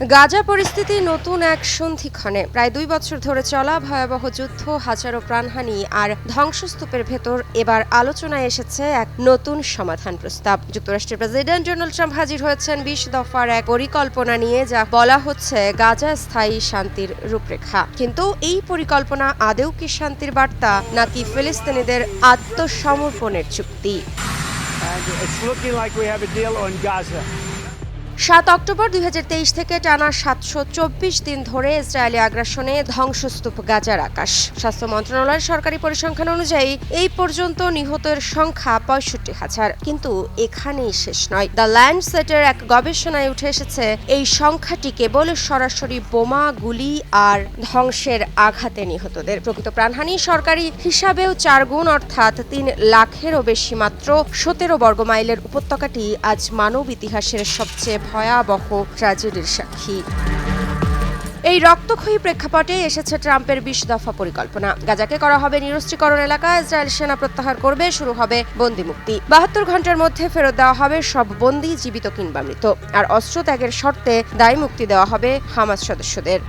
গাজা পরিস্থিতি নতুন এক সন্ধিক্ষণে। প্রায় দুই বছর ধরে চলা ভয়াবহ যুদ্ধ, হাজারো প্রাণহানি আর ধ্বংসস্তূপের ভেতর এবার আলোচনায় এসেছে এক নতুন সমাধান প্রস্তাব। যুক্তরাষ্ট্রের প্রেসিডেন্ট ডোনাল্ড ট্রাম্প হাজির হয়েছেন বিশ দফার এক পরিকল্পনা নিয়ে, যা বলা হচ্ছে গাজা স্থায়ী শান্তির রূপরেখা। কিন্তু এই পরিকল্পনা আদেও কি শান্তির বার্তা, নাকি ফিলিস্তিনিদের আত্মসমর্পণের চুক্তি? সাত অক্টোবর দুই হাজার তেইশ থেকে টানা সাতশো চব্বিশ দিন ধরে ইসরায়েলি আগ্রাসনে ধ্বংসস্তূপ গাজার আকাশ। স্বাস্থ্য মন্ত্রণালয়ের সরকারি পরিসংখ্যান অনুযায়ী, এই পর্যন্ত নিহতের সংখ্যা পঁয়ষট্টি হাজার, কিন্তু এখানেই শেষ নয়। দ্য ল্যান্ড সেটের এক গবেষণায় উঠে এসেছে, এই সংখ্যাটি কেবল সরাসরি বোমা, গুলি আর ধ্বংসের আঘাতে নিহতদের। প্রকৃত প্রাণহানি সরকারি হিসাবেও চার গুণ, অর্থাৎ তিন লাখেরও বেশি মাত্র সতেরো বর্গমাইলের উপত্যকাটি আজ মানব ইতিহাসের সবচেয়ে ভয়াবহ ট্র্যাজেডির সাক্ষী। এই রক্তক্ষয়ী প্রেক্ষাপটে এসেছে ট্রাম্পের বিশ দফা পরিকল্পনা। গাজাকে করা হবে নিরস্ত্রীকরণ এলাকা, ইসরায়েল সেনা প্রত্যাহার করবে, শুরু হবে বন্দি মুক্তি। বাহাত্তর ঘণ্টার মধ্যে ফেরত দেওয়া হবে সব বন্দি, জীবিত কিংবা মৃত। আর অস্ত্র ত্যাগের শর্তে দায়ী মুক্তি দেওয়া হবে হামাজ সদস্যদের।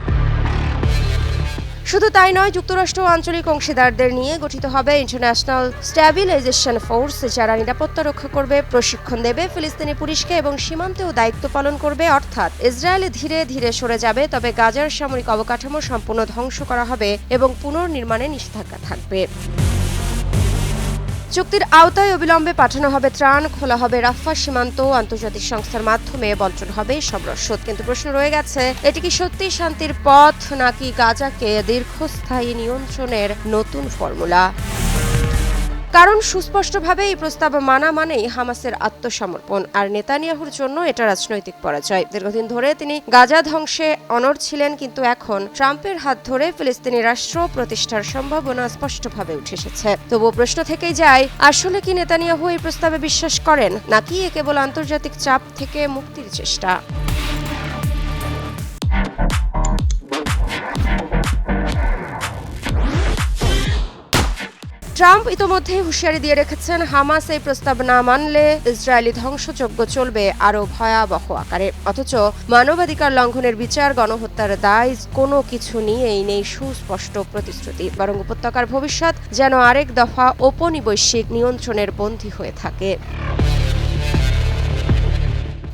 শুধু তাই নয়, যুক্তরাষ্ট্র আঞ্চলিক অংশীদারদের নিয়ে গঠিত হবে ইন্টারন্যাশনাল স্ট্যাবিলাইজেশন ফোর্স যারা নিরাপত্তা রক্ষা করবে, প্রশিক্ষণ দেবে, ফিলিস্তিনি পুলিশকে এবং সীমান্তেও দায়িত্ব পালন করবে। অর্থাৎ, ইসরায়েল ধীরে ধীরে সরে যাবে, তবে গাজার সামরিক অবকাঠামো সম্পূর্ণ ধ্বংস করা হবে এবং পুনর্নির্মাণে নিষেধাজ্ঞা থাকবে। চুক্তির আওতায় অবিলম্বে পাঠানো হবে ত্রাণ, খোলা হবে রাফা সীমান্ত, আন্তর্জাতিক সংস্থার মাধ্যমে বন্টন হবে সব রসদ। কিন্তু প্রশ্ন রয়ে গেছে, এটি কি সত্যি শান্তির পথ নাকি গাজাকে দীর্ঘস্থায়ী নিয়ন্ত্রণের নতুন ফর্মুলা? কারণ সুস্পষ্টভাবে এই প্রস্তাব মানা মানেই হামাসের আত্মসমর্পণ, আর নেতানিয়াহুর জন্য এটা রাজনৈতিক পরাজয়। দীর্ঘদিন ধরে তিনি গাজা ধ্বংসে অনড় ছিলেন, কিন্তু এখন ট্রাম্পের হাত ধরে ফিলিস্তিনি রাষ্ট্র প্রতিষ্ঠার সম্ভাবনা স্পষ্টভাবে উঠে এসেছে। তবুও প্রশ্ন থেকেই যায়, আসলে কি নেতানিয়াহু এই প্রস্তাবে বিশ্বাস করেন, নাকি এ কেবল আন্তর্জাতিক চাপ থেকে মুক্তির চেষ্টা? ট্রাম্প ইতোমধ্যে হুঁশিয়ারি দিয়ে রেখেছেন, হামাস এই প্রস্তাব না মানলে ইসরায়েলি ধ্বংসযজ্ঞ চলবে আরও ভয়াবহ আকারে। অথচ মানবাধিকার লঙ্ঘনের বিচার, গণহত্যার দায়, কোনো কিছু নিয়েই নেই সুস্পষ্ট প্রতিশ্রুতি। বরং উপত্যকার ভবিষ্যৎ যেন আরেক দফা ঔপনিবৈশ্বিক নিয়ন্ত্রণের বন্দী হয়ে থাকে।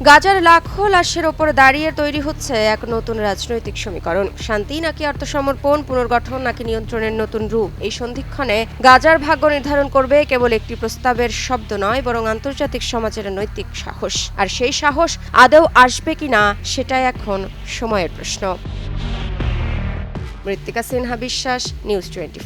গাজার লাখো লাশের ওপর দাঁড়িয়ে তৈরি হচ্ছে এক নতুন রাজনৈতিক সমীকরণ। শান্তি নাকি আত্মসমর্পণ, পুনর্গঠন নাকি নিয়ন্ত্রণের নতুন রূপ? এই সন্ধিক্ষণে গাজার ভাগ্য নির্ধারণ করবে কেবল একটি প্রস্তাবের শব্দ নয়, বরং আন্তর্জাতিক সমাজের নৈতিক সাহস। আর সেই সাহস আদৌ আসবে কি না, সেটাই এখন সময়ের প্রশ্ন। মৃত্তিকা সিনহা বিশ্বাস, নিউজ টোয়েন্টি